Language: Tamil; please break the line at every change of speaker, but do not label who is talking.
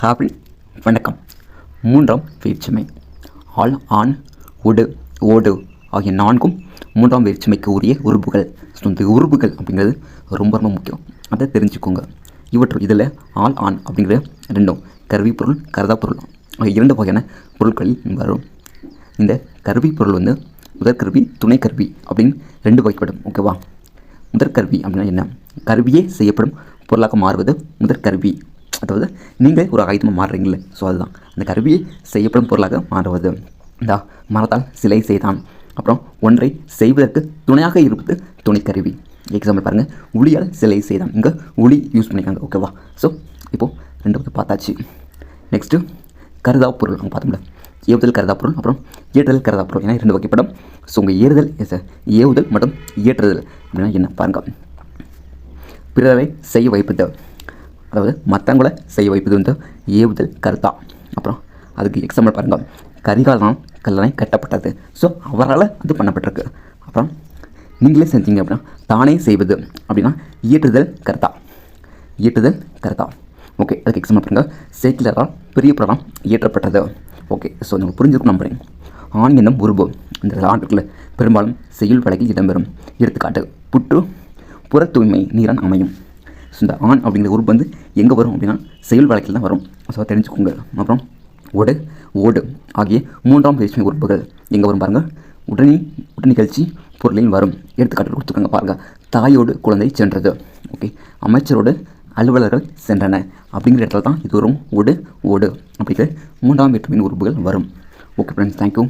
ஹாப்பி வணக்கம். மூன்றாம் வேற்றுமை ஆல் ஆண் உடு ஓடு ஆகிய நான்கும் மூன்றாம் வேற்றுமைக்கு உரிய உறுப்புகள். ஸோ இந்த உறுப்புகள் அப்படிங்கிறது ரொம்ப ரொம்ப முக்கியம். அதை தெரிஞ்சுக்கோங்க. இவற்றுள் இதில் ஆல் ஆண் அப்படிங்கிறது ரெண்டும் கருவிப்பொருள் கருதாப்பொருள் ஆகிய இரண்டு வகையான பொருட்களில் வரும். இந்த கருவிப்பொருள் வந்து முதற்கருவி துணைக்கருவி அப்படின்னு ரெண்டு வகைப்படும். ஓகேவா முதற்கருவி அப்படின்னா என்ன? கருவியே செய்யப்படும் பொருளாக மாறுவது முதற்கருவி. அதாவது நீங்கள் ஒரு ஆயுதமாக மாறுறீங்களே ஸோ அதுதான். அந்த கருவியை செய்யப்படும் பொருளாக மாறுவது. இந்த மரத்தால் சிலை செய்தான். அப்புறம் ஒன்றை செய்வதற்கு துணையாக இருப்பது துணைக்கருவி எக்ஸாம்பிள் பாருங்கள் உளியால் சிலை செய்தான். இங்கே உளி யூஸ் பண்ணிக்காங்க ஓகேவா ஸோ இப்போது ரெண்டு பார்த்தாச்சு. நெக்ஸ்ட்டு கருதா பொருள். அவங்க பார்த்தோம்ல. ஏவுதல் கருதா பொருள். அப்புறம் ஏற்றுதல் கருதா பொருள். ஏன்னா ரெண்டு வகைப்படும் ஸோ உங்கள் ஏறுதல் எஸ் ஏவுதல் மற்றும் ஏற்றுதல். அப்படின்னா என்ன? பாருங்கள் பிறரை செய்ய வைப்பது. அதாவது மற்றவங்கள செய்ய வைப்பது வந்து ஏவுதல் கருத்தா. அப்புறம் அதுக்கு எக்ஸாம்பிள் பாருங்கள் கரிகாலனால் கல்லணை கட்டப்பட்டது. ஸோ அவரால் அது பண்ணப்பட்டிருக்கு. அப்புறம் நீங்களே செஞ்சீங்க அப்படின்னா தானே செய்வது அப்படின்னா இயற்றுதல் கருத்தா. இயற்றுதல் கருத்தா. ஓகே அதுக்கு எக்ஸாம்பிள் பாருங்கள் சேக்கிலரால் பெரிய புராணம் இயற்றப்பட்டது. ஓகே ஸோ நீங்கள் புரிஞ்சிருக்கும் நம்புறேன். ஆண் என்னும் உருவு இந்த ஆண்டுக்குள்ள பெரும்பாலும் செய்யுள் வழக்கில் இடம்பெறும். எடுத்துக்காட்டு புற்று புற தூய்மை நீரான் அமையும். இந்த ஆண் அப்படிங்கிற உறுப்பு வந்து எங்கே வரும் அப்படின்னா செயல் வழக்கில் தான் வரும். ஸோ தெரிஞ்சுக்கோங்க. அப்புறம் ஒடு ஓடு ஆகிய மூன்றாம் வேற்றுமை உறுப்புகள் எங்கே வரும் பாருங்கள் உடனே உடனே நிகழ்ச்சி பொருளில் வரும். எடுத்துக்காட்டு கொடுத்துருக்காங்க பாருங்கள் தாயோடு குழந்தை சென்றது. ஓகே அமைச்சரோடு அலுவலர்கள் சென்றன. அப்படிங்கிற இடத்துல தான் இது வரும். ஒடு ஓடு அப்படிங்கிற மூன்றாம் வேற்றுமையின் உறுப்புகள் வரும். Okay friends thank you